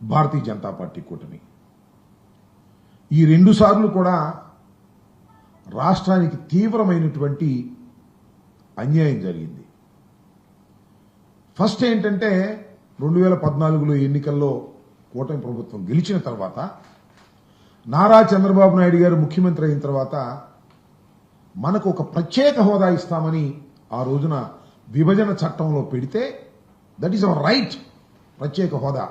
Bharatiya Janata party కూటమి. ఈ రెండు సార్లు కూడా రాష్ట్రానికి తీవ్రమైనటువంటి అన్యాయం జరిగింది. ఫస్ట్ ఏంటంటే రెండు వేల పద్నాలుగులో ఎన్నికల్లో కూటమి ప్రభుత్వం గెలిచిన తర్వాత నారా చంద్రబాబు నాయుడు గారు ముఖ్యమంత్రి అయిన తర్వాత మనకు ఒక ప్రత్యేక హోదా ఇస్తామని ఆ రోజున విభజన చట్టంలో పెడితే దట్ ఈస్ అవర్ రైట్ ప్రత్యేక హోదా.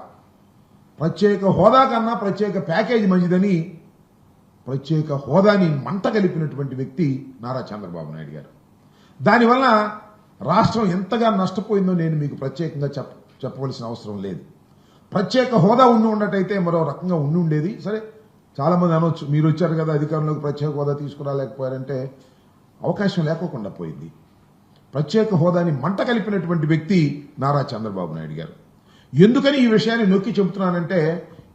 ప్రత్యేక హోదా కన్నా ప్రత్యేక ప్యాకేజ్ మంచిదని ప్రత్యేక హోదాని మంట కలిపినటువంటి వ్యక్తి నారా చంద్రబాబు నాయుడు గారు. దానివల్ల రాష్ట్రం ఎంతగా నష్టపోయిందో నేను మీకు ప్రత్యేకంగా చెప్ప చెప్పవలసిన అవసరం లేదు. ప్రత్యేక హోదా ఉండి ఉన్నట్టయితే మరో రకంగా ఉండి ఉండేది. సరే చాలామంది అనొచ్చు మీరు వచ్చారు కదా అధికారంలోకి ప్రత్యేక హోదా తీసుకురాలేకపోయారంటే అవకాశం లేకోకుండా పోయింది. ప్రత్యేక హోదాని మంట కలిపినటువంటి వ్యక్తి నారా చంద్రబాబు నాయుడు గారు. ఎందుకని ఈ విషయాన్ని నొక్కి చెబుతున్నానంటే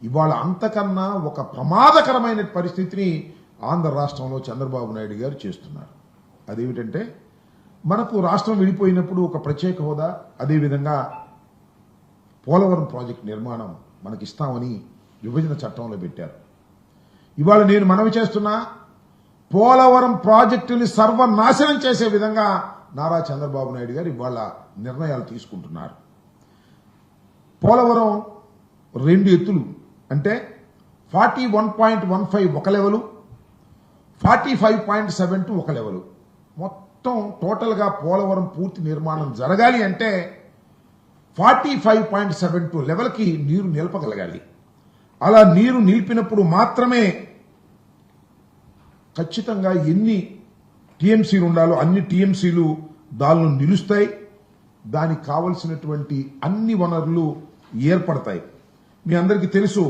ఇవాళ అంతకన్నా ఒక ప్రమాదకరమైన పరిస్థితిని ఆంధ్ర రాష్ట్రంలో చంద్రబాబు నాయుడు గారు చేస్తున్నారు. అదేమిటంటే మనకు రాష్ట్రం విడిపోయినప్పుడు ఒక ప్రత్యేక హోదా అదేవిధంగా పోలవరం ప్రాజెక్టు నిర్మాణం మనకి ఇస్తామని విభజన చట్టంలో పెట్టారు. ఇవాళ నేను మనవి చేస్తున్నా పోలవరం ప్రాజెక్టుని సర్వనాశనం చేసే విధంగా నారా చంద్రబాబు నాయుడు గారు ఇవాళ నిర్ణయాలు తీసుకుంటున్నారు. పోలవరం రెండు ఎత్తులు అంటే forty one point one five ఒక level forty five point seven two ఒక లెవెలు. మొత్తం టోటల్గా పోలవరం పూర్తి నిర్మాణం జరగాలి అంటే forty five point seven two లెవెల్కి నీరు నిలపగలగాలి. అలా నీరు నిలిపినప్పుడు మాత్రమే ఖచ్చితంగా ఎన్ని టీఎంసీలు ఉండాలో అన్ని టీఎంసీలు దానిలో నిలుస్తాయి. దానికి కావలసినటువంటి అన్ని వనరులు ఏర్పడతాయి. మీ అందరికీ తెలుసు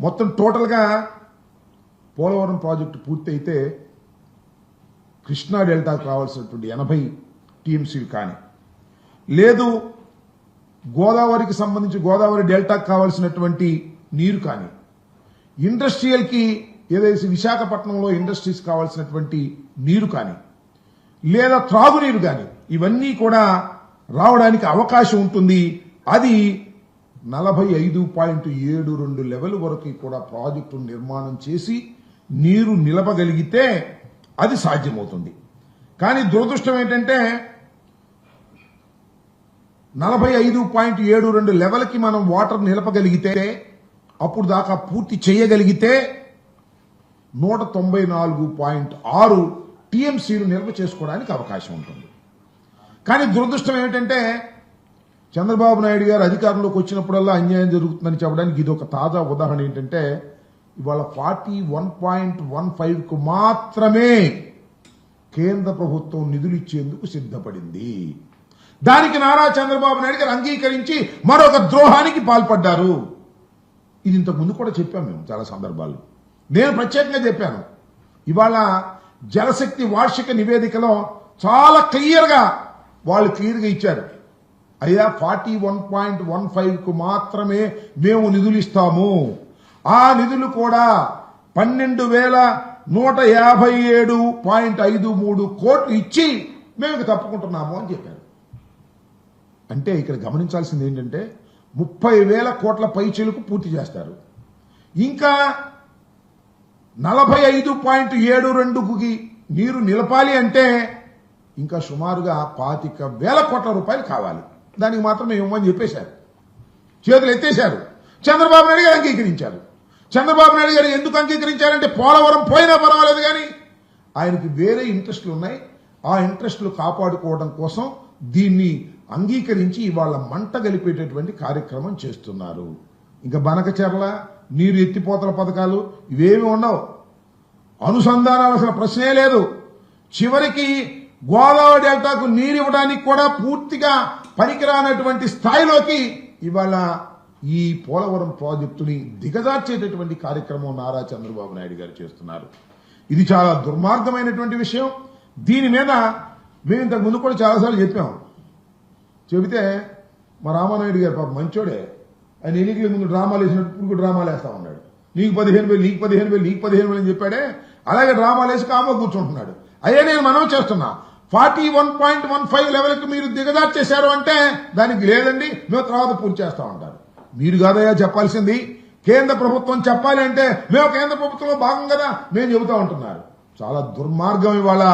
మొత్తం టోటల్గా పోలవరం ప్రాజెక్టు పూర్తయితే కృష్ణా డెల్టాకు కావాల్సినటువంటి ఎనభై టీఎంసీలు కానీ లేదు గోదావరికి సంబంధించి గోదావరి డెల్టాకు కావాల్సినటువంటి నీరు కానీ ఇండస్ట్రియల్కి ఏదైతే విశాఖపట్నంలో ఇండస్ట్రీస్ కావాల్సినటువంటి నీరు కానీ లేదా త్రాగునీరు కానీ ఇవన్నీ కూడా రావడానికి అవకాశం ఉంటుంది అది నలభై ఐదు పాయింట్ ఏడు రెండు లెవెల్ వరకు కూడా ప్రాజెక్టు నిర్మాణం చేసి నీరు నిలపగలిగితే అది సాధ్యమవుతుంది. కానీ దురదృష్టం ఏంటంటే నలభై ఐదు పాయింట్ ఏడు రెండు లెవెల్కి మనం వాటర్ నిలపగలిగితే అప్పుడు దాకా పూర్తి చేయగలిగితే నూట తొంభై నాలుగు పాయింట్ ఆరు టీఎంసీలు నిల్వ చేసుకోవడానికి అవకాశం ఉంటుంది. కానీ దురదృష్టం ఏమిటంటే చంద్రబాబు నాయుడు గారు అధికారంలోకి వచ్చినప్పుడల్లా అన్యాయం జరుగుతుందని చెప్పడానికి ఇది ఒక తాజా ఉదాహరణ ఏంటంటే ఇవాళ ఫార్టీ వన్ పాయింట్ వన్ ఫైవ్కు మాత్రమే కేంద్ర ప్రభుత్వం నిధులు ఇచ్చేందుకు సిద్ధపడింది. దానికి నారా చంద్రబాబు నాయుడు గారు అంగీకరించి మరొక ద్రోహానికి పాల్పడ్డారు. ఇది ఇంతకు ముందు కూడా చెప్పాం మేము చాలా సందర్భాల్లో. నేను ప్రత్యేకంగా చెప్పాను. ఇవాళ జలశక్తి వార్షిక నివేదికలో చాలా క్లియర్గా వాళ్ళు క్లియర్గా ఇచ్చారు. అయ్యా ఫార్టీ వన్ పాయింట్ వన్ ఫైవ్కు మాత్రమే మేము నిధులు ఇస్తాము ఆ నిధులు కూడా పన్నెండు వేల నూట యాభై ఏడు పాయింట్ ఐదు మూడు కోట్లు ఇచ్చి మేము తప్పుకుంటున్నాము అని చెప్పారు. అంటే ఇక్కడ గమనించాల్సింది ఏంటంటే ముప్పై వేల కోట్ల పైచీలకు పూర్తి చేస్తారు. ఇంకా నలభై ఐదు పాయింట్ ఏడు రెండుకి నీరు నిలపాలి అంటే ఇంకా సుమారుగా పాతిక వేల కోట్ల రూపాయలు కావాలి. దానికి మాత్రం మేము ఇవ్వమని చెప్పేశారు. చేతులు ఎత్తేశారు. చంద్రబాబు నాయుడు గారు అంగీకరించారు. చంద్రబాబు నాయుడు గారు ఎందుకు అంగీకరించారంటే పోలవరం పోయినా పర్వాలేదు కానీ ఆయనకి వేరే ఇంట్రెస్ట్లు ఉన్నాయి. ఆ ఇంట్రెస్ట్లు కాపాడుకోవడం కోసం దీన్ని అంగీకరించి ఇవాళ మంట గలిపేటటువంటి కార్యక్రమం చేస్తున్నారు. ఇంకా బనకచెర్ల నీరు ఎత్తిపోతల పథకాలు ఇవేమి ఉండవు. అనుసంధానాలు అసలు ప్రశ్నే లేదు. చివరికి గోదావరి డెల్టాకు నీరు ఇవ్వడానికి కూడా పూర్తిగా పనికిరానటువంటి స్థాయిలోకి ఇవాళ ఈ పోలవరం ప్రాజెక్టుని దిగజార్చేటటువంటి కార్యక్రమం నారా చంద్రబాబు నాయుడు గారు చేస్తున్నారు. ఇది చాలా దుర్మార్గమైనటువంటి విషయం. దీని మీద మేము ఇంతకు ముందు కూడా చాలాసార్లు చెప్పాం. చెబితే మా రామానాయుడు గారు పాప మంచోడే. ఆయన ఎన్నికల ముందు డ్రామాలు వేసినట్టు ఇప్పుడు కూడా డ్రామాలు వేస్తా ఉన్నాడు. నీకు పదిహేను వేలు నీకు పదిహేను వేలు నీకు పదిహేను వేలు అని చెప్పాడే. అలాగే డ్రామాలు వేసి కామో కూర్చుంటున్నాడు. అయ్యే నేను మనం చేస్తున్నా. Forty one point one five లెవెల్కి మీరు దిగజార్చేశారు అంటే దానికి లేదండి మేము తర్వాత పూర్తి చేస్తా ఉంటారు మీరు కాదయా చెప్పాల్సింది కేంద్ర ప్రభుత్వం చెప్పాలి అంటే మేము కేంద్ర ప్రభుత్వంలో భాగం కదా మేము చెబుతా ఉంటున్నారు. చాలా దుర్మార్గం ఇవాళ.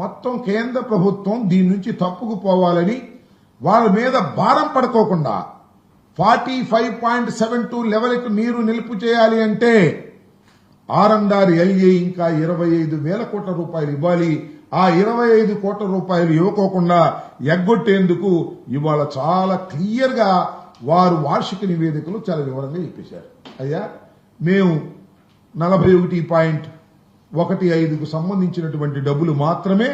మొత్తం కేంద్ర ప్రభుత్వం దీని నుంచి తప్పుకు పోవాలని వాళ్ళ మీద భారం పడుకోకుండా forty five point seven two లెవెల్కి నీరు నిలుపు చేయాలి అంటే ఆర్ఎండ్ఆర్ ఎల్ఏ ఇంకా ఇరవై ఐదు వేల కోట్ల రూపాయలు ఇవ్వాలి. ఆ ఇరవై ఐదు కోట్ల రూపాయలు ఇవ్వకోకుండా ఎగ్గొట్టేందుకు ఇవాళ చాలా క్లియర్గా వారు వార్షిక నివేదికలు చాలా వివరంగా చెప్పేశారు అయ్యా మేము నలభై ఒకటి పాయింట్ ఒకటి ఐదుకు సంబంధించినటువంటి డబ్బులు మాత్రమే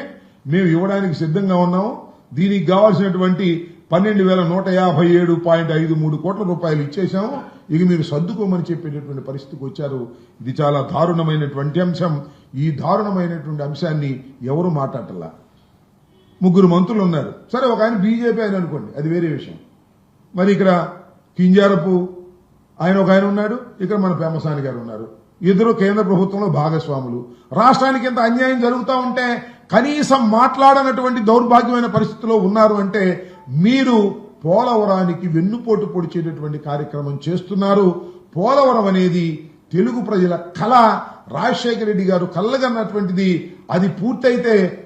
మేము ఇవ్వడానికి సిద్ధంగా ఉన్నాము. దీనికి కావాల్సినటువంటి పన్నెండు వేల నూట యాభై ఏడు పాయింట్ ఐదు మూడు కోట్ల రూపాయలు ఇచ్చేశాము ఇక మీరు సర్దుకోమని చెప్పేటటువంటి పరిస్థితికి వచ్చారు. ఇది చాలా దారుణమైనటువంటి అంశం. ఈ దారుణమైనటువంటి అంశాన్ని ఎవరు మాట్లాడటలా ముగ్గురు మంత్రులు ఉన్నారు. సరే ఒక ఆయన బీజేపీ ఆయన అనుకోండి అది వేరే విషయం. మరి ఇక్కడ కింజారపు ఆయన ఒక ఆయన ఉన్నాడు ఇక్కడ మన పేమసాని గారు ఉన్నారు. ఇద్దరు కేంద్ర ప్రభుత్వంలో భాగస్వాములు. రాష్ట్రానికి ఇంత అన్యాయం జరుగుతూ ఉంటే కనీసం మాట్లాడనటువంటి దౌర్భాగ్యమైన పరిస్థితిలో ఉన్నారు అంటే మీరు పోలవరానికి వెన్నుపోటు పొడిచేటటువంటి కార్యక్రమం చేస్తున్నారు. పోలవరం అనేది తెలుగు ప్రజల కళ. రాజశేఖర రెడ్డి గారు కళ్ళగన్నటువంటిది అది పూర్తయితే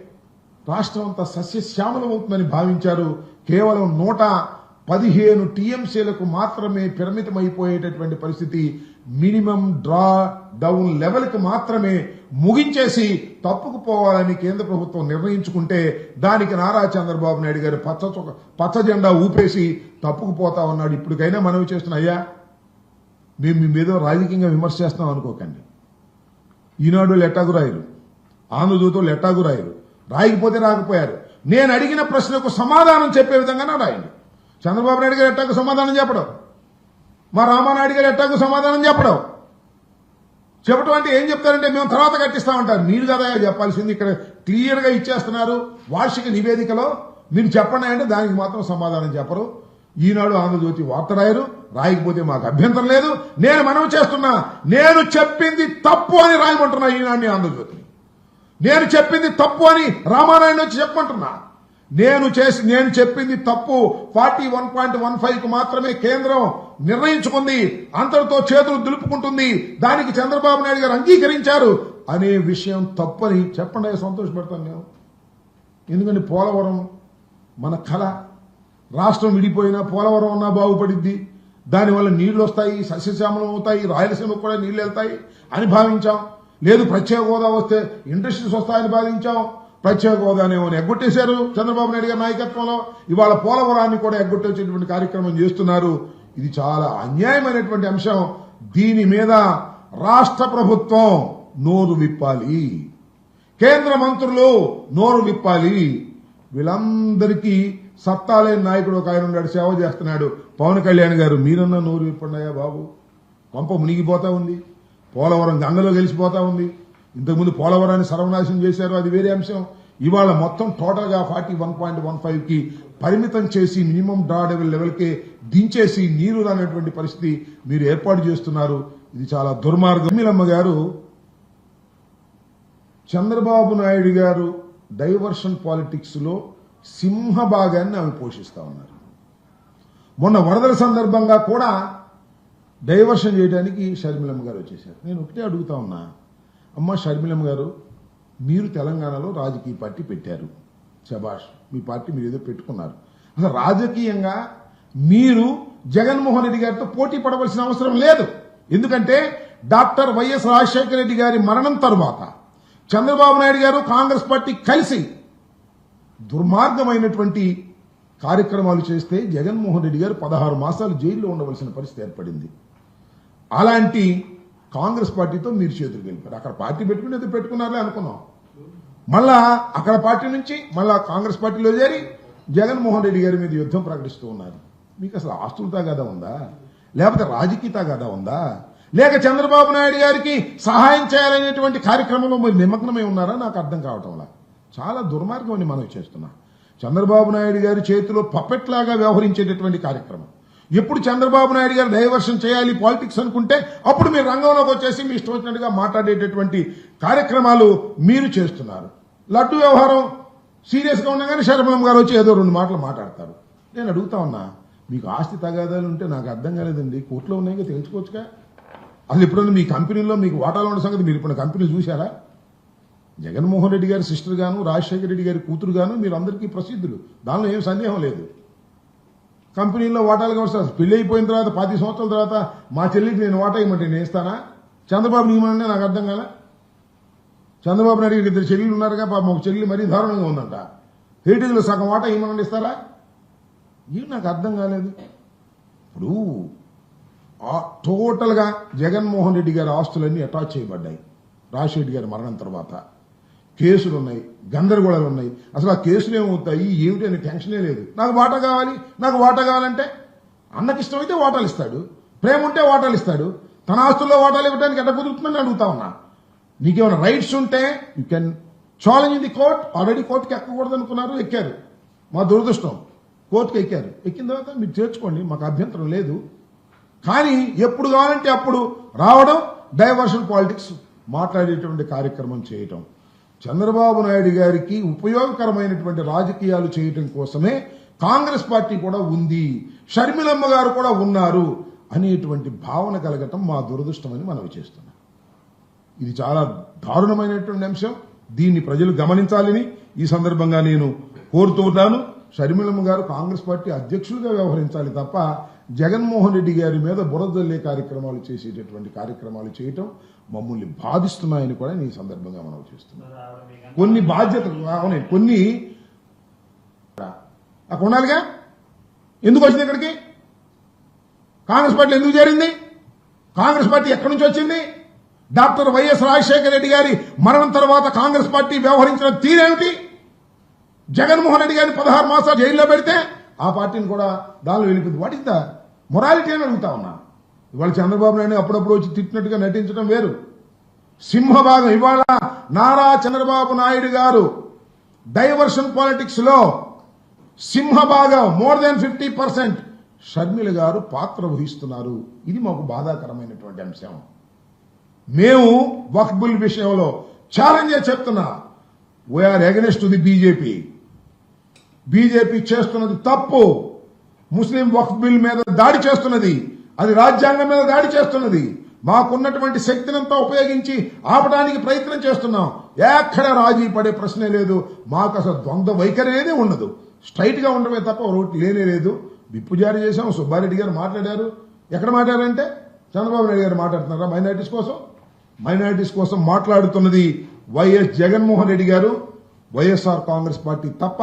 రాష్ట్రం అంతా సస్యశ్యామలమవుతుందని భావించారు. కేవలం నూట పదిహేను టీఎంసీలకు మాత్రమే పరిమితమైపోయేటటువంటి పరిస్థితి. మినిమం డ్రా డౌన్ లెవెల్కి మాత్రమే ముగించేసి తప్పుకు పోవాలని కేంద్ర ప్రభుత్వం నిర్ణయించుకుంటే దానికి నారా చంద్రబాబు నాయుడు గారు పచ్చ చొక్క- పచ్చ జెండా ఊపేసి తప్పుకు పోతా ఉన్నాడు. ఇప్పటికైనా మనవి చేస్తున్న అయ్యా మేము మీ మీద రాజకీయంగా విమర్శ చేస్తున్నాం అనుకోకండి. ఈనాడు లెట్టాగు రాయరు ఆంధ్రజ్యోతులు లెట్టాగు రాయరు రాయకపోతే రాకపోయారు. నేను అడిగిన ప్రశ్నకు సమాధానం చెప్పే విధంగానే రాయండి. చంద్రబాబు నాయుడు గారు ఎట్టాకు సమాధానం చెప్పడం? మా రామానాయుడు గారు ఎట్టాకు సమాధానం చెప్పడం? చెప్పటం అంటే ఏం చెప్తారంటే మేము తర్వాత కట్టిస్తామంటారు. మీరు కదా చెప్పాల్సింది ఇక్కడ క్లియర్గా ఇచ్చేస్తున్నారు. వార్షిక నివేదికలో మీరు చెప్పండి అంటే దానికి మాత్రం సమాధానం చెప్పరు. ఈనాడు ఆంధ్రజ్యోతి వార్త రాయరు. రాయకపోతే మాకు అభ్యంతరం లేదు. నేను మనం చేస్తున్నా. నేను చెప్పింది తప్పు అని రాయమంటున్నా ఈనాడిని ఆంధ్రజ్యోతిని నేను చెప్పింది తప్పు అని రామారాయణ వచ్చి చెప్పమంటున్నా. నేను చేసి నేను చెప్పింది తప్పు. ఫార్టీ వన్ పాయింట్ వన్ ఫైవ్కు మాత్రమే కేంద్రం నిర్ణయించుకుంది. అంతటితో చేతులు దులుపుకుంటుంది. దానికి చంద్రబాబు నాయుడు గారు అంగీకరించారు. అనే విషయం తప్పని చెప్పండి సంతోషపడతాను నేను. ఎందుకంటే పోలవరం మన కళ. రాష్ట్రం విడిపోయినా పోలవరం అన్నా బాగుపడిద్ది. దానివల్ల నీళ్ళు వస్తాయి సస్యశ్యామలం అవుతాయి రాయలసీమకు కూడా నీళ్ళు వెళ్తాయి అని భావించాం. లేదు ప్రత్యేక హోదా వస్తే ఇండస్ట్రీస్ వస్తాయని భావించాం. ప్రత్యేక హోదానేమో ఎగ్గొట్టేశారు చంద్రబాబు నాయుడు గారి నాయకత్వంలో. ఇవాళ పోలవరాన్ని కూడా ఎగ్గొట్టేసేటువంటి కార్యక్రమం చేస్తున్నారు. ఇది చాలా అన్యాయమైనటువంటి అంశం. దీని మీద రాష్ట్ర ప్రభుత్వం నోరు విప్పాలి. కేంద్ర మంత్రులు నోరు విప్పాలి. వీళ్ళందరికీ సత్తాలేని నాయకుడు ఒక ఆయన ఉన్నాడు సేవ చేస్తున్నాడు. పవన్ కళ్యాణ్ గారు మీరన్నా నోరు విప్పండియా బాబు. పంప మునిగిపోతా ఉంది. పోలవరం గంగలో గెలిచిపోతా ఉంది. ఇంతకుముందు పోలవరాన్ని సర్వనాశనం చేశారు అది వేరే అంశం. ఇవాళ మొత్తం టోటల్గా ఫార్టీ వన్ పాయింట్ వన్ ఫైవ్కి పరిమితం చేసి మినిమం డ్రా లెవెల్ లెవెల్కే దించేసి నీరు రానటువంటి పరిస్థితి మీరు ఏర్పాటు చేస్తున్నారు. ఇది చాలా దుర్మార్గం. మీలమ్మ గారు చంద్రబాబు నాయుడు గారు డైవర్షన్ పాలిటిక్స్లో సింహ భాగాన్ని ఆమె పోషిస్తా ఉన్నారు. మొన్న వరదల సందర్భంగా కూడా డైవర్షన్ చేయడానికి షర్మిలమ్మ గారు వచ్చేసారు నేను ఒకటే అడుగుతా ఉన్నా. అమ్మ షర్మిలమ్మ గారు మీరు తెలంగాణలో రాజకీయ పార్టీ పెట్టారు. శబాష్ మీ పార్టీ మీరు ఏదో పెట్టుకున్నారు. అసలు రాజకీయంగా మీరు జగన్మోహన్ రెడ్డి గారితో పోటీ పడవలసిన అవసరం లేదు. ఎందుకంటే డాక్టర్ వైఎస్ రాజశేఖర రెడ్డి గారి మరణం తరువాత చంద్రబాబు నాయుడు గారు కాంగ్రెస్ పార్టీ కలిసి దుర్మార్గమైనటువంటి కార్యక్రమాలు చేస్తే జగన్మోహన్ రెడ్డి గారు పదహారు మాసాలు జైల్లో ఉండవలసిన పరిస్థితి ఏర్పడింది. అలాంటి కాంగ్రెస్ పార్టీతో మీరు చేతులు కలిపారు అక్కడ పార్టీ పెట్టుకుని ఏదో పెట్టుకున్నారులే అనుకున్నాం. మళ్ళా అక్కడ పార్టీ నుంచి మళ్ళా కాంగ్రెస్ పార్టీలో చేరి జగన్మోహన్ రెడ్డి గారి మీద యుద్ధం ప్రకటిస్తూ ఉన్నారు. మీకు అసలు ఆస్తుల తగాదా ఉందా? లేకపోతే రాజకీయ తగాదా ఉందా? లేక చంద్రబాబు నాయుడు గారికి సహాయం చేయాలనేటువంటి కార్యక్రమంలో మీరు నిమగ్నమై ఉన్నారా? నాకు అర్థం కావటంలా చాలా దుర్మార్గం అని మనం చేస్తున్నాం. చంద్రబాబు నాయుడు గారి చేతిలో పప్పెట్లాగా వ్యవహరించేటటువంటి కార్యక్రమం. ఎప్పుడు చంద్రబాబు నాయుడు గారు డైవర్షన్ చేయాలి పాలిటిక్స్ అనుకుంటే అప్పుడు మీరు రంగంలోకి వచ్చేసి మీ ఇష్టం వచ్చినట్టుగా మాట్లాడేటటువంటి కార్యక్రమాలు మీరు చేస్తున్నారు. లడ్డు వ్యవహారం సీరియస్గా ఉండగానే శరభం గారు వచ్చి ఏదో రెండు మాటలు మాట్లాడతారు. నేను అడుగుతా ఉన్నా మీకు ఆస్తి తగాదాలు ఉంటే నాకు అర్థం కాలేదండి. కోర్టులో ఉన్నాయిగా తెలుసుకోవచ్చుగా? అసలు ఎప్పుడన్నా మీ కంపెనీలో మీకు వాటాలు ఉన్న సంగతి మీరు ఇప్పుడు కంపెనీలు చూశారా? జగన్మోహన్ రెడ్డి గారి సిస్టర్ గాను రాజశేఖర రెడ్డి గారి కూతురు గాను మీరు అందరికీ ప్రసిద్ధులు. దానిలో ఏం సందేహం లేదు. కంపెనీలో వాటాలు కావచ్చు పెళ్ళి అయిపోయిన తర్వాత పది సంవత్సరాల తర్వాత మా చెల్లికి నేను వాటా ఇవ్వమంటే నేను ఇస్తానా? చంద్రబాబు నియమనంటే నాకు అర్థం కాలే? చంద్రబాబు నాయుడు ఇద్దరు చెల్లెలు ఉన్నారుగా పాప ఒక చెల్లి మరీ దారుణంగా ఉందంట. హెరిటేజ్లో సగం వాటా ఇవ్వమని ఇస్తారా? ఇవి నాకు అర్థం కాలేదు. ఇప్పుడు టోటల్గా జగన్మోహన్ రెడ్డి గారి ఆస్తులన్నీ అటాచ్ చేయబడ్డాయి. రాజశేఖర్ గారి మరణం తర్వాత. కేసులు ఉన్నాయి గందరగోళాలు ఉన్నాయి అసలు ఆ కేసులు ఏమవుతాయి ఏమిటి అనే టెన్షనే లేదు. నాకు వాటా కావాలి నాకు వాటా కావాలంటే అన్నకి ఇష్టమైతే వాటాలు ఇస్తాడు ప్రేమ ఉంటే వాటాలు ఇస్తాడు తన ఆస్తుల్లో వాటాలు ఇవ్వడానికి ఎట్ట కుదురుతుందని అడుగుతా ఉన్నా. నీకేమైనా రైట్స్ ఉంటే you can challenge in the court. Already కోర్టుకి ఎక్కకూడదు అనుకున్నారు ఎక్కారు. మా దురదృష్టం కోర్టుకి ఎక్కారు. ఎక్కిన తర్వాత మీరు చేర్చుకోండి మాకు అభ్యంతరం లేదు. కానీ ఎప్పుడు కావాలంటే అప్పుడు రావడం డైవర్షన్ పాలిటిక్స్ మాట్లాడేటువంటి కార్యక్రమం చేయటం. చంద్రబాబు నాయుడు గారికి ఉపయోగకరమైనటువంటి రాజకీయాలు చేయటం కోసమే కాంగ్రెస్ పార్టీ కూడా ఉంది షర్మిలమ్మ గారు కూడా ఉన్నారు అనేటువంటి భావన కలగటం మా దురదృష్టమని మనవి చేస్తున్నాం. ఇది చాలా దారుణమైనటువంటి అంశం. దీన్ని ప్రజలు గమనించాలని ఈ సందర్భంగా నేను కోరుతూ ఉన్నాను షర్మిలమ్మ గారు కాంగ్రెస్ పార్టీ అధ్యక్షులుగా వ్యవహరించాలి తప్ప జగన్మోహన్ రెడ్డి గారి మీద బురదల్లే కార్యక్రమాలు చేసేటటువంటి కార్యక్రమాలు చేయటం మమ్మల్ని బాధిస్తున్నాయని కూడా నేను ఈ సందర్భంగా మనం చేస్తున్నాం కొన్ని బాధ్యతలు అవునండి కొన్ని అక్కడ ఉండాలిగా ఎందుకు వచ్చింది ఇక్కడికి? కాంగ్రెస్ పార్టీ ఎందుకు చేరింది? కాంగ్రెస్ పార్టీ ఎక్కడి నుంచి వచ్చింది? డాక్టర్ వైఎస్ రాజశేఖర రెడ్డి గారి మరణం తర్వాత కాంగ్రెస్ పార్టీ వ్యవహరించిన తీరేమిటి జగన్మోహన్ రెడ్డి గారిని పదహారు మాసాలు జైల్లో పెడితే ఆ పార్టీని కూడా దానిలో వెళ్ళిపోయింది. వాట్ ఇస్ ద మొరాలిటీ అని అడుగుతా ఉన్నా. ఇవాళ చంద్రబాబు నాయుడు అప్పుడప్పుడు వచ్చి తిట్టినట్టుగా నటించడం వేరు. సింహభాగం ఇవాళ నారా చంద్రబాబు నాయుడు గారు డైవర్షన్ పాలిటిక్స్లో సింహభాగం more than fifty percent Sharmila గారు పాత్ర వహిస్తున్నారు. ఇది మాకు బాధాకరమైనటువంటి అంశం. మేము వక్బుల్ విషయంలో ఛాలెంజ్ చెప్తున్నా. We are against the BJP BJP చేస్తున్నది తప్పు. ముస్లిం వక్ఫ్ బిల్ మీద దాడి చేస్తున్నది. అది రాజ్యాంగం మీద దాడి చేస్తున్నది. మాకున్నటువంటి శక్తినంతా ఉపయోగించి ఆపడానికి ప్రయత్నం చేస్తున్నాం. ఎక్కడ రాజీ పడే ప్రశ్నే లేదు. మాకు అసలు ద్వంద్వ వైఖరి అనేది ఉండదు స్ట్రైట్గా ఉండమే తప్ప ఒకటి లేనే లేదు. విప్పు జారీ చేశాం సుబ్బారెడ్డి గారు మాట్లాడారు. ఎక్కడ మాట్లాడారంటే? చంద్రబాబు నాయుడు గారు మాట్లాడుతున్నారా మైనారిటీస్ కోసం? మైనారిటీస్ కోసం మాట్లాడుతున్నది వైఎస్ జగన్మోహన్ రెడ్డి గారు. వైఎస్ఆర్ కాంగ్రెస్ పార్టీ తప్ప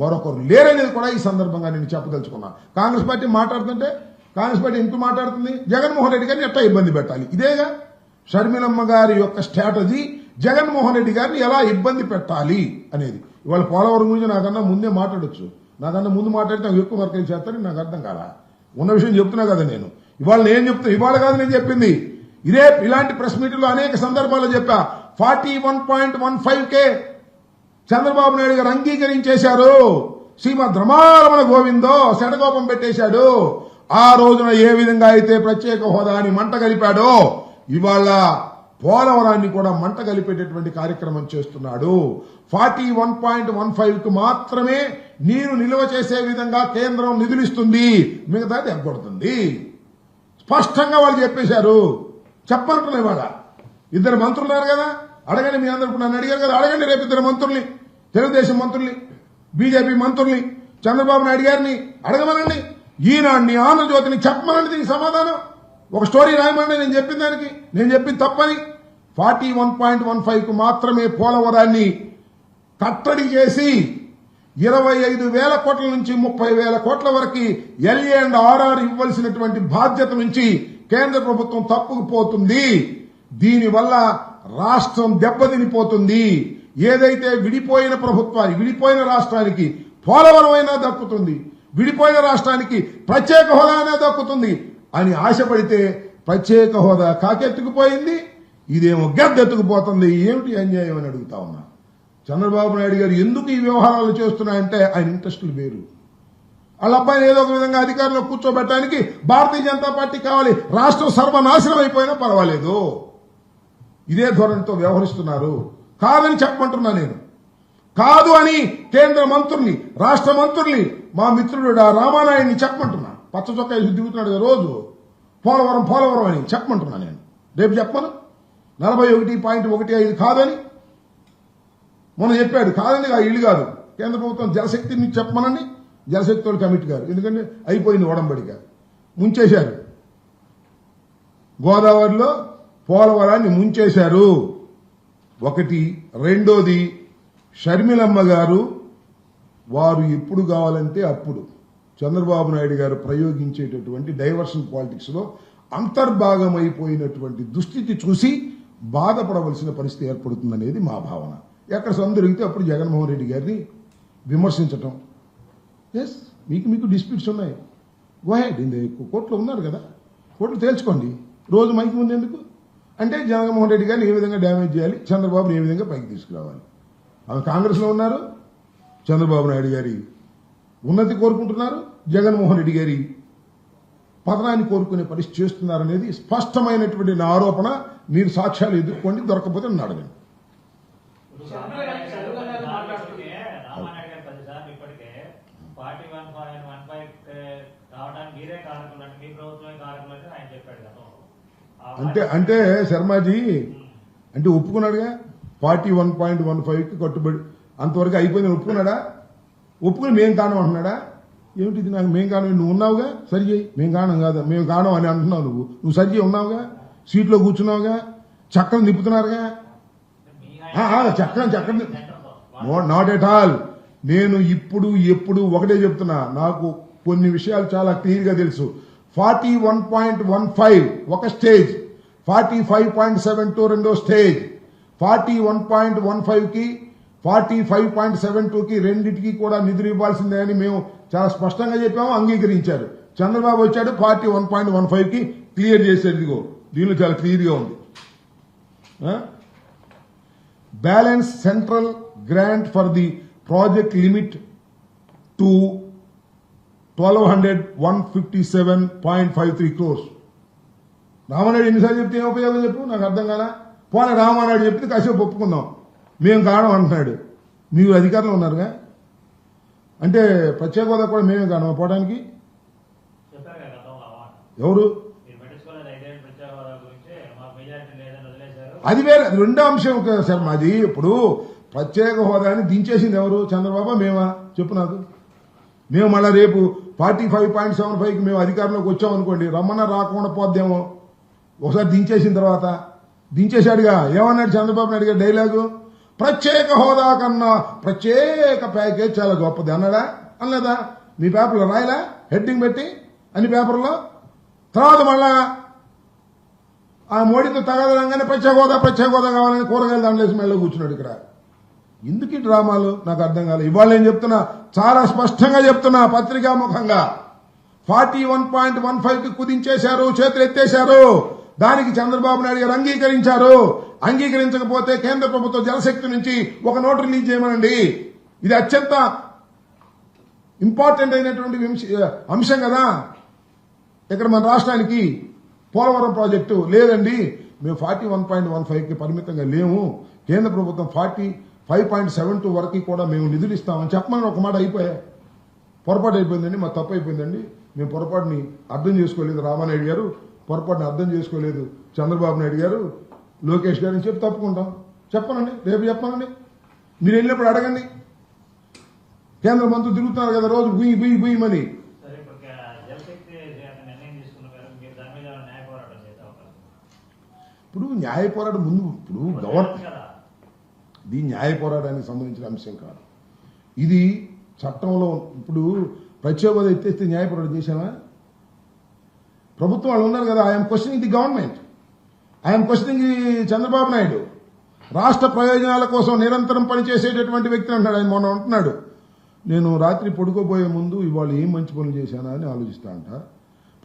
మరొకరు లేరనేది కూడా ఈ సందర్భంగా నేను చెప్పదలుచుకున్నా. కాంగ్రెస్ పార్టీ మాట్లాడుతుంటే కాంగ్రెస్ పార్టీ ఎందుకు మాట్లాడుతుంది? జగన్మోహన్ రెడ్డి గారిని ఎట్లా ఇబ్బంది పెట్టాలి? ఇదేగా? షర్మిలమ్మ గారి యొక్క స్ట్రాటజీ జగన్మోహన్ రెడ్డి గారిని ఎలా ఇబ్బంది పెట్టాలి అనేది. ఇవాళ పోలవరం గురించి నాకన్నా ముందే మాట్లాడొచ్చు. నాకన్నా ముందు మాట్లాడితే నాకు ఎక్కువ వర్కలు చేస్తారని నాకు అర్థం కాలా? ఉన్న విషయం చెప్తున్నా కదా నేను. ఇవాళ నేను చెప్తున్నా. ఇవాళ కాదు నేను చెప్పింది. ఇదే ఇలాంటి ప్రెస్ మీట్లో అనేక సందర్భాల్లో చెప్పా. Forty one point one five కే చంద్రబాబు నాయుడు గారు అంగీకరించేశారు. శ్రీమద్ రమారమణ గోవిందో శటకోపం పెట్టేశాడు. ఆ రోజున ఏ విధంగా అయితే ప్రత్యేక హోదాని మంట కలిపాడో ఇవాళ పోలవరాన్ని కూడా మంట కలిపేటటువంటి కార్యక్రమం చేస్తున్నాడు. ఫార్టీ వన్ పాయింట్ వన్ ఫైవ్కు మాత్రమే నీరు నిల్వ చేసే విధంగా కేంద్రం నిధులిస్తుంది. మిగతాది ఎగ్గొడుతుంది. స్పష్టంగా వాళ్ళు చెప్పేశారు. చెప్పంటున్నా ఇవాళ. ఇద్దరు మంత్రులు ఉన్నారు కదా. అడగండి మీ అందరు నన్ను అడిగారు కదా అడగండి రేపు ఇద్దరు మంత్రుల్ని తెలుగుదేశం మంత్రుల్ని బీజేపీ మంత్రుల్ని చంద్రబాబు నాయుడు గారిని అడగమనండి. ఈనాడిని ఆంధ్రజ్యోతిని చెప్పమనండి దీనికి సమాధానం. ఒక స్టోరీ రాయమండి నేను చెప్పిన దానికి. నేను చెప్పింది తప్పని. ఫార్టీ వన్ పాయింట్ వన్ ఫైవ్కు మాత్రమే పోలవరాన్ని కట్టడి చేసి ఇరవై ఐదు వేల కోట్ల నుంచి ముప్పై వేల కోట్ల వరకు ఎల్ఏ అండ్ ఆర్ఆర్ ఇవ్వాల్సినటువంటి బాధ్యత నుంచి కేంద్ర ప్రభుత్వం తప్పుకుపోతుంది. దీనివల్ల రాష్ట్రం దెబ్బతినిపోతుంది. ఏదైతే విడిపోయిన ప్రభుత్వానికి విడిపోయిన రాష్ట్రానికి పోలవరమైనా దక్కుతుంది విడిపోయిన రాష్ట్రానికి ప్రత్యేక హోదానే దక్కుతుంది అని ఆశపడితే ప్రత్యేక హోదా కాకెత్తుకుపోయింది ఇదేమో గద్దెత్తుకుపోతుంది. ఏమిటి అన్యాయం అని అడుగుతా ఉన్నా. చంద్రబాబు నాయుడు గారు ఎందుకు ఈ వ్యవహారాలు చేస్తున్నాయంటే ఆయన ఇంట్రెస్టులు వేరు. వాళ్ళ అబ్బాయిని ఏదో ఒక విధంగా అధికారంలో కూర్చోబెట్టడానికి భారతీయ జనతా పార్టీ కావాలి రాష్ట్రం సర్వనాశనం అయిపోయినా పర్వాలేదు. ఇదే ధోరణితో వ్యవహరిస్తున్నారు. కాదని చెప్పమంటున్నా నేను. కాదు అని కేంద్ర మంత్రుల్ని రాష్ట్ర మంత్రుల్ని మా మిత్రుడు రామానాయుడిని చెప్పమంటున్నా. పచ్చ చొక్కా దిగుతున్నాడు రోజు. పోలవరం పోలవరం అని చెప్పమంటున్నా నేను. రేపు చెప్పను. నలభై ఒకటి పాయింట్ ఒకటి ఐదు కాదని. మొన్న చెప్పాడు. కాదని ఆ ఇల్లు కాదు. కేంద్ర ప్రభుత్వం జలశక్తి మీకు చెప్పమనండి జలశక్తి కమిటీ గారు. ఎందుకంటే అయిపోయింది ఒడంబడిక. ముంచేశారు. గోదావరిలో పోలవరాన్ని ముంచేశారు. ఒకటి. రెండోది షర్మిలమ్మ గారు వారు ఎప్పుడు కావాలంటే అప్పుడు. చంద్రబాబు నాయుడు గారు ప్రయోగించేటటువంటి డైవర్షన్ పాలిటిక్స్లో అంతర్భాగమైపోయినటువంటి దుస్థితి చూసి బాధపడవలసిన పరిస్థితి ఏర్పడుతుందనేది మా భావన. ఎక్కడ సందరిగితే అప్పుడు జగన్మోహన్ రెడ్డి గారిని విమర్శించటం. ఎస్ మీకు మీకు డిస్ప్యూట్స్ ఉన్నాయి. గోహెడ్ ఇంత కోర్టులో ఉన్నారు కదా. కోర్టులు తేల్చుకోండి. రోజు మైకి ముందు ఎందుకు? అంటే జగన్మోహన్ రెడ్డి గారిని ఏ విధంగా డ్యామేజ్ చేయాలి? చంద్రబాబుని ఏ విధంగా పైకి తీసుకురావాలి? ఆమె కాంగ్రెస్లో ఉన్నారు? చంద్రబాబు నాయుడు గారి ఉన్నతి కోరుకుంటున్నారు? జగన్మోహన్ రెడ్డి గారి పతనాన్ని కోరుకునే పరిస్థితి చేస్తున్నారనేది స్పష్టమైనటువంటి నా ఆరోపణ. మీరు సాక్ష్యాలు ఎదుర్కోండి దొరకపోతే నన్ను అడగండి రామానాయుడు గారు పదిసార్లు ఇప్పటికే forty one point one five రావడానికి మీరే కారకులు అంటే మీ ప్రభుత్వమే కారకులు అని ఆయన చెప్పాడు గతంలో ఆ అంటే అంటే శర్మాజీ అంటే ఒప్పుకున్నాడుగా? ఫార్టీ వన్ పాయింట్ వన్ ఫైవ్కి కట్టుబడి అంతవరకు అయిపోయింది ఒప్పుకున్నాడా? ఒప్పుకుని మేం కానం అంటున్నాడా? ఏమిటి ఇది నాకు మేం కానం నువ్వు ఉన్నావుగా? సరి చేయి మేం కానం కాదు? మేము కానం అని అంటున్నావు నువ్వు. నువ్వు సరి చేయి ఉన్నావుగా? సీట్లో కూర్చున్నావుగా? చక్రం నిప్పుతున్నారుగా చక్రం చక్రం నాట్ ఎట్ ఆల్. నేను ఇప్పుడు ఎప్పుడు ఒకటే చెప్తున్నా. నాకు కొన్ని విషయాలు చాలా క్లియర్గా తెలుసు. Forty one point one five ఒక stage. Forty five point seven two రెండో stage. Forty one point one ఫైవ్కి ఫార్టీ ఫైవ్ పాయింట్ సెవెన్ టూకి రెండింటికి కూడా నిధులు ఇవ్వాల్సిందే అని మేము చాలా స్పష్టంగా చెప్పాము అంగీకరించారు. చంద్రబాబు వచ్చాడు ఫార్టీ వన్ పాయింట్ వన్ ఫైవ్కి క్లియర్ చేశాడు ఇదిగో. దీనిలో చాలా గ్రాంట్ ఫర్ ఉంది project limit central grant for the project limit to 1200 157.53 crores Ramanaidu ఎన్నిసార్లు చెప్తే ఏం ఉపయోగం చెప్పు? నాకు అర్థం కాలా? పోనీ రామానాయుడు చెప్తే కాసేపు ఒప్పుకుందాం. మేము కాడం అంటున్నాడు. మీరు అధికారంలో ఉన్నారుగా? అంటే ప్రత్యేక హోదా కూడా మేమే కాను పోవడానికి ఎవరు? అది వేరే రెండో అంశం కదా సార్ ఇప్పుడు ప్రత్యేక హోదాని దించేసింది ఎవరు? చంద్రబాబు మేమా? చెప్పు నాకు. మేము మళ్ళా రేపు ఫార్టీ ఫైవ్ పాయింట్ సెవెన్ ఫైవ్కి మేము అధికారంలోకి వచ్చామనుకోండి రమ్మన్నా రాకుండా పోద్దేమో? ఒకసారి దించేసిన తర్వాత దించేశాడుగా. ఏమన్నాడు చంద్రబాబు నాయుడు గారు డైలాగు? ప్రత్యేక హోదా కన్నా ప్రత్యేక ప్యాకేజ్ చాలా గొప్పది అన్నాడా? అనలేదా? మీ పేపర్లో రాయలా? హెడ్డింగ్ పెట్టి అన్ని పేపర్లో? తర్వాత మళ్ళా ఆ మోడీతో తగదనంగానే ప్రత్యేక హోదా ప్రత్యేక హోదా కావాలని కూరగాయలు దాంట్లో మెళ్ళ కూర్చున్నాడు ఇక్కడ. ఎందుకు డ్రామాలు? నాకు అర్థం కాలేదు. ఇవాళ నేను చెప్తున్నా చాలా స్పష్టంగా చెప్తున్నా పత్రికా ముఖంగా ఫార్టీ వన్ పాయింట్ వన్ ఫైవ్కి కుదించేశారు చేతులు ఎత్తేశారు. దానికి చంద్రబాబు నాయుడు గారు అంగీకరించారు. అంగీకరించకపోతే కేంద్ర ప్రభుత్వ జలశక్తి నుంచి ఒక నోట్ రిలీజ్ చేయమనండి. ఇది అత్యంత ఇంపార్టెంట్ అయినటువంటి అంశం కదా. ఇక్కడ మన రాష్ట్రానికి పోలవరం ప్రాజెక్టు లేదండి. మేము ఫార్టీ వన్ పాయింట్ వన్ ఫైవ్కి పరిమితంగా లేము. కేంద్ర ప్రభుత్వం forty five point seven two వరకు కూడా మేము నిధులు ఇస్తామని చెప్పమని ఒక మాట అయిపోయా. పొరపాటు అయిపోయిందండి మా తప్పు అయిపోయిందండి. మేము పొరపాటుని అర్థం చేసుకోలేదు రామానాయుడు గారు. పొరపాటుని అర్థం చేసుకోలేదు. చంద్రబాబు నాయుడు గారు లోకేష్ గారు అని చెప్పి తప్పుకుంటాం. చెప్పనండి రేపు చెప్పనండి. మీరు వెళ్ళినప్పుడు అడగండి. కేంద్ర మంత్రులు తిరుగుతున్నారు కదా రోజు బుయ్యి బుయ్యి బుయ్యమని ఇప్పుడు న్యాయ పోరాటం చేసే అవకాశం ఇప్పుడు న్యాయ పోరాటం ముందు ఇప్పుడు గవర్న ఉంది కదా. ఇది న్యాయ పోరాటానికి సంబంధించిన అంశం కాదు. ఇది చట్టంలో ఇప్పుడు ప్రత్యేకత ఎత్తేస్తే న్యాయ పోరాటం చేశామా? ప్రభుత్వం వాళ్ళు ఉన్నారు కదా I'm questioning the government I'm questioning Chandrababu Naidu. రాష్ట్ర ప్రయోజనాల కోసం నిరంతరం పనిచేసేటటువంటి వ్యక్తి అంటాడు ఆయన మొన్న అంటున్నాడు. నేను రాత్రి పడుకోబోయే ముందు ఇవాళ ఏం మంచి పనులు చేశానా అని ఆలోచిస్తా అంట.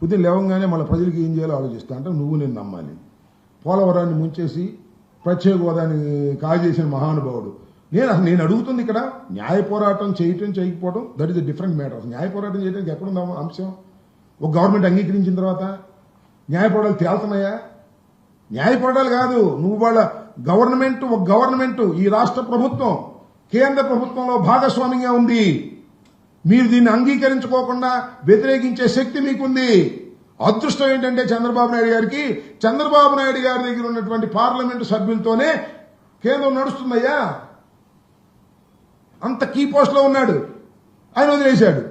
పొద్దున్న లేవగానే మళ్ళీ ప్రజలకు ఏం చేయాలో ఆలోచిస్తా అంట. నువ్వు నేను నమ్మాలి. పోలవరాన్ని ముంచేసి ప్రత్యేక హోదాని కాజేసిన మహానుభావుడు. నేను నేను అడుగుతుంది ఇక్కడ న్యాయ పోరాటం చేయటం చేయకపోవడం దట్ ఇస్ డిఫరెంట్ మ్యాటర్ న్యాయ పోరాటం చేయడానికి ఎక్కడుందా అంశం? ఒక గవర్నమెంట్ అంగీకరించిన తర్వాత న్యాయ పోరాటాలు తేలుతున్నాయా న్యాయ పోరాటాలు కాదు నువ్వు వాళ్ళ గవర్నమెంట్ ఒక గవర్నమెంట్ ఈ రాష్ట్ర ప్రభుత్వం కేంద్ర ప్రభుత్వంలో భాగస్వామిగా ఉంది మీరు దీన్ని అంగీకరించుకోకుండా వ్యతిరేకించే శక్తి మీకుంది. అదృష్టం ఏంటంటే చంద్రబాబు నాయుడు గారికి చంద్రబాబు నాయుడు గారి దగ్గర ఉన్నటువంటి పార్లమెంటు సభ్యులతోనే కేంద్రం నడుస్తుందయ్యా. అంత కీ పోస్ట్లో ఉన్నాడు. ఆయన వదిలేశాడు.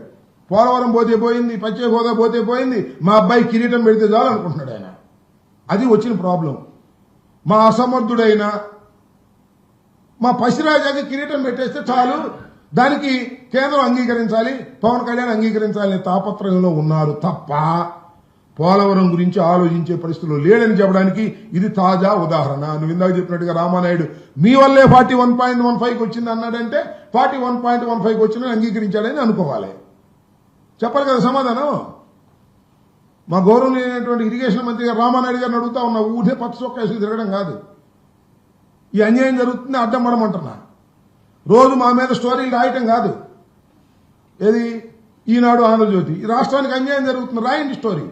పోలవరం పోతే పోయింది పచ్చే హోదా పోతే పోయింది మా అబ్బాయి కిరీటం పెడితే చాలు అనుకుంటున్నాడు ఆయన. అది వచ్చిన ప్రాబ్లం మా అసమర్థుడైన మా పసిరాజాకి కిరీటం పెట్టేస్తే చాలు. దానికి కేంద్రం అంగీకరించాలి పవన్ కళ్యాణ్ అంగీకరించాలనే తాపత్రయంలో ఉన్నారు తప్ప పోలవరం గురించి ఆలోచించే పరిస్థితులు లేడని చెప్పడానికి ఇది తాజా ఉదాహరణ. నువ్వు ఇందాక చెప్పినట్టుగా రామానాయుడు మీ వల్లే ఫార్టీ వన్ పాయింట్ వన్ ఫైవ్కి వచ్చింది అన్నాడంటే ఫార్టీ వన్ పాయింట్ వన్ ఫైవ్కి వచ్చిందని అంగీకరించాడని అనుకోవాలి. చెప్పాలి కదా సమాధానం? మా గౌరవనీయమైనటువంటి ఇరిగేషన్ మంత్రి గారు రామానాయుడు గారిని అడుగుతా ఉన్నా ఊరే పచ్చ చొక్క వేసుకు తిరగడం కాదు. ఈ అన్యాయం జరుగుతుంది అడ్డం పడమంటున్నా రోజు మా మీద స్టోరీలు రాయటం కాదు. ఏది? ఈనాడు ఆంధ్రజ్యోతి. ఈ రాష్ట్రానికి అన్యాయం జరుగుతుంది రాయండి స్టోరీ.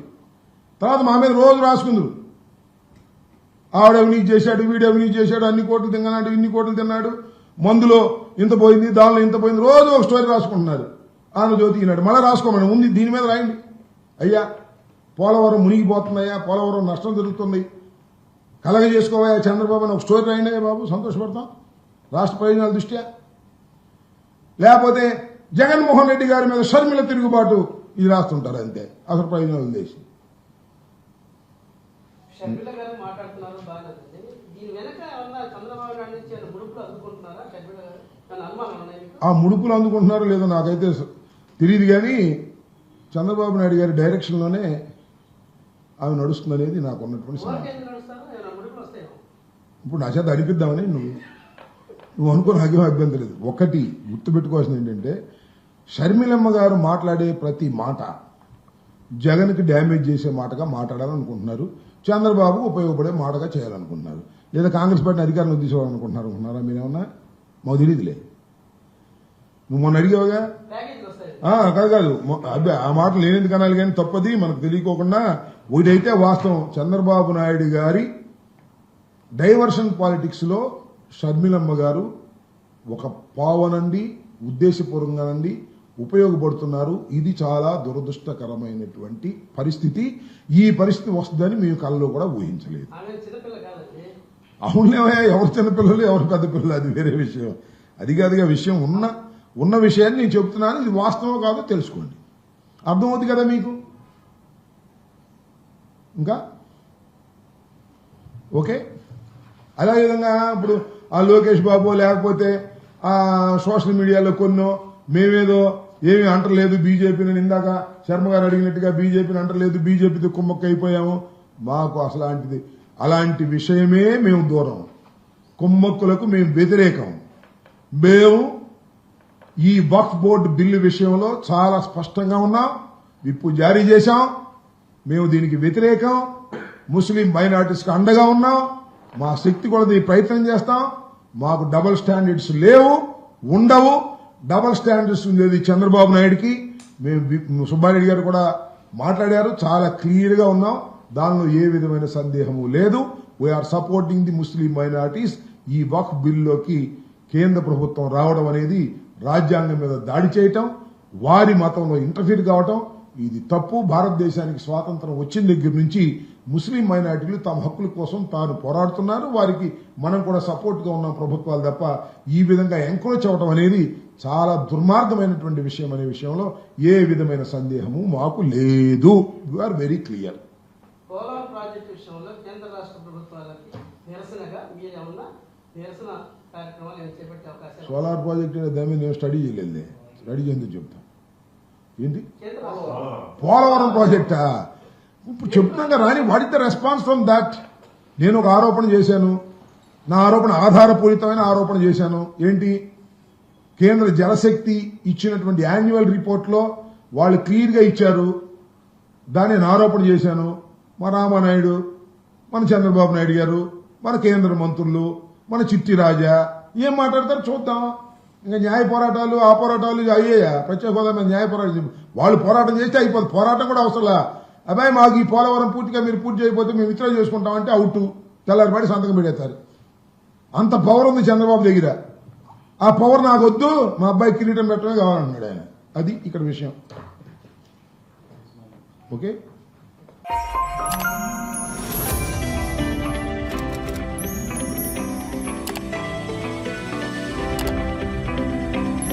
తర్వాత మా మీద రోజు రాసుకుందరు. ఆవిడ అవినీతి చేశాడు వీడు అవినీతి చేశాడు అన్ని కోట్లు తిన్నాడు ఇన్ని కోట్లు తిన్నాడు మందులో ఇంత పోయింది దానిలో ఇంత పోయింది రోజు ఒక స్టోరీ రాసుకుంటున్నారు. ఆంధ్రజ్యోతి ఈనాడు. మళ్ళీ రాసుకోమని. ఉంది దీని మీద రాయండి. అయ్యా పోలవరం మునిగిపోతుందయ్యా పోలవరం నష్టం జరుగుతుంది. కలగ చేసుకోవయ్యా చంద్రబాబు అని ఒక స్టోరీ రాయండి బాబు సంతోషపడతాం. రాష్ట్ర ప్రయోజనాల దృష్ట్యా. లేకపోతే జగన్మోహన్ రెడ్డి గారి మీద షర్మిల తిరుగుబాటు ఇది రాస్తుంటారు అంతే. అసలు ప్రయోజనాలు మీకు? ఆ ముడుపులు అందుకుంటున్నారో లేదో నాకైతే తెలియదు కానీ చంద్రబాబు నాయుడు గారి డైరెక్షన్లోనే ఆమె నడుస్తుందనేది నాకు ఉన్నటువంటి ఇప్పుడు నా చేత అడిపిద్దామని నువ్వు నువ్వు అనుకో నాకేం అభ్యంతరం లేదు. ఒకటి గుర్తుపెట్టుకోవాల్సింది ఏంటంటే షర్మిలమ్మ గారు మాట్లాడే ప్రతి మాట జగన్కి డ్యామేజ్ చేసే మాటగా మాట్లాడాలనుకుంటున్నారు. చంద్రబాబు ఉపయోగపడే మాటగా చేయాలనుకుంటున్నారు. లేదా కాంగ్రెస్ పార్టీని అధికారంలో తీసుకోవాలనుకుంటున్నారు అనుకుంటున్నారా మీరేమన్నా? మాకు తెలియదులే నువ్వు మొన్న అడిగావుగా కాదు కాదు. అబ్బే ఆ మాటలు నేనెందుకు అనాలి కానీ తప్పది. మనకు తెలియకోకుండా ఒకటైతే వాస్తవం. చంద్రబాబు నాయుడు గారి డైవర్షన్ పాలిటిక్స్లో షర్మిలమ్మ గారు ఒక పావనండి ఉద్దేశపూర్వకంగానండి ఉపయోగపడుతున్నారు. ఇది చాలా దురదృష్టకరమైనటువంటి పరిస్థితి. ఈ పరిస్థితి వస్తుందని మేము కళ్ళలో కూడా ఊహించలేదు. అవునులేవయ్యా ఎవరు చిన్నపిల్లలు ఎవరు పెద్ద పిల్లలు? అది వేరే విషయం. అది కాదుగా విషయం ఉన్న ఉన్న విషయాన్ని నేను చెప్తున్నాను ఇది వాస్తవం కాదో తెలుసుకోండి. అర్థమవుతుంది కదా మీకు? ఇంకా? ఓకే? అదేవిధంగా ఇప్పుడు ఆ లోకేష్ బాబు లేకపోతే ఆ సోషల్ మీడియాలో కొన్నో మేమేదో ఏమీ అంటలేదు బీజేపీని ఇందాక శర్మ గారు అడిగినట్టుగా బీజేపీని అంటలేదు బీజేపీతో కుమ్మక్క అయిపోయాము మాకు అసలాంటిది అలాంటి విషయమే మేము దూరం. కుమ్మక్కులకు మేము వ్యతిరేకం. మేము ఈ వక్ఫ్ బోర్డు బిల్లు విషయంలో చాలా స్పష్టంగా ఉన్నాం. విప్పు జారీ చేశాం. మేము దీనికి వ్యతిరేకం. ముస్లిం మైనార్టీస్కి అండగా ఉన్నాం. మా శక్తి కూడా ప్రయత్నం చేస్తాం. మాకు డబుల్ స్టాండర్డ్స్ లేవు ఉండవు. డబుల్ స్టాండర్డ్స్ ఉండేది చంద్రబాబు నాయుడుకి. మేము సుబ్బారెడ్డి గారు కూడా మాట్లాడారు. చాలా క్లియర్గా ఉన్నాం. దానిలో ఏ విధమైన సందేహము లేదు. We are supporting the Muslim minorities ఈ వక్ బిల్లులోకి కేంద్ర ప్రభుత్వం రావడం అనేది రాజ్యాంగం మీద దాడి చేయటం వారి మతంలో ఇంటర్ఫీర్ కావటం ఇది తప్పు. భారతదేశానికి స్వాతంత్రం వచ్చిన దగ్గర నుంచి ముస్లిం మైనార్టీలు తమ హక్కుల కోసం తాను పోరాడుతున్నారు. వారికి మనం కూడా సపోర్ట్గా ఉన్నాం ప్రభుత్వాలు తప్ప ఈ విధంగా ఎంకరేజ్ అవ్వటం అనేది చాలా దుర్మార్గమైనటువంటి విషయం అనే విషయంలో ఏ విధమైన సందేహము మాకు లేదు. You are very clear Polavaram project విషయంలో కేంద్ర రాష్ట్ర ప్రభుత్వాలకి నిరసనగా మీరు ఏమన్నా నిరసన సోలార్ ప్రాజెక్ట్ దాని మీద నేను స్టడీ చేయలేదు స్టడీ చేయండి చెప్తాం. ఏంటి? పోలవరం ప్రాజెక్టా? ఇప్పుడు చెప్తున్నాగా రాని what is the response from that నేను ఒక ఆరోపణ చేశాను. నా ఆరోపణ ఆధారపూరితమైన ఆరోపణ చేశాను. ఏంటి? కేంద్ర జలశక్తి ఇచ్చినటువంటి యాన్యువల్ రిపోర్ట్లో వాళ్ళు క్లియర్గా ఇచ్చారు. దాన్ని నేను ఆరోపణ చేశాను. మా రామానాయుడు మన చంద్రబాబు నాయుడు గారు మన కేంద్ర మంత్రులు మన చిట్టి రాజా ఏం మాట్లాడతారు చూద్దాం. ఇంకా న్యాయ పోరాటాలు ఆ పోరాటాలు అయ్యాయా? ప్రత్యేక హోదా మీద న్యాయ పోరాటం వాళ్ళు పోరాటం చేస్తే అయిపోతుంది పోరాటం కూడా అవసరంలా. అబ్బాయి మాకు ఈ పోలవరం పూర్తిగా మీరు పూర్తి చేయకపోతే మేము విత్డ్రా చేసుకుంటామంటే అవుట్. తెల్లారిపాటి సంతకం పెడతారు అంత పవర్ ఉంది చంద్రబాబు దగ్గర. ఆ పవర్ నాకు వద్దు. మా అబ్బాయి కిరీటం పెట్టడమే కావాలన్నాడు ఆయన. అది ఇక్కడ విషయం. ఓకే?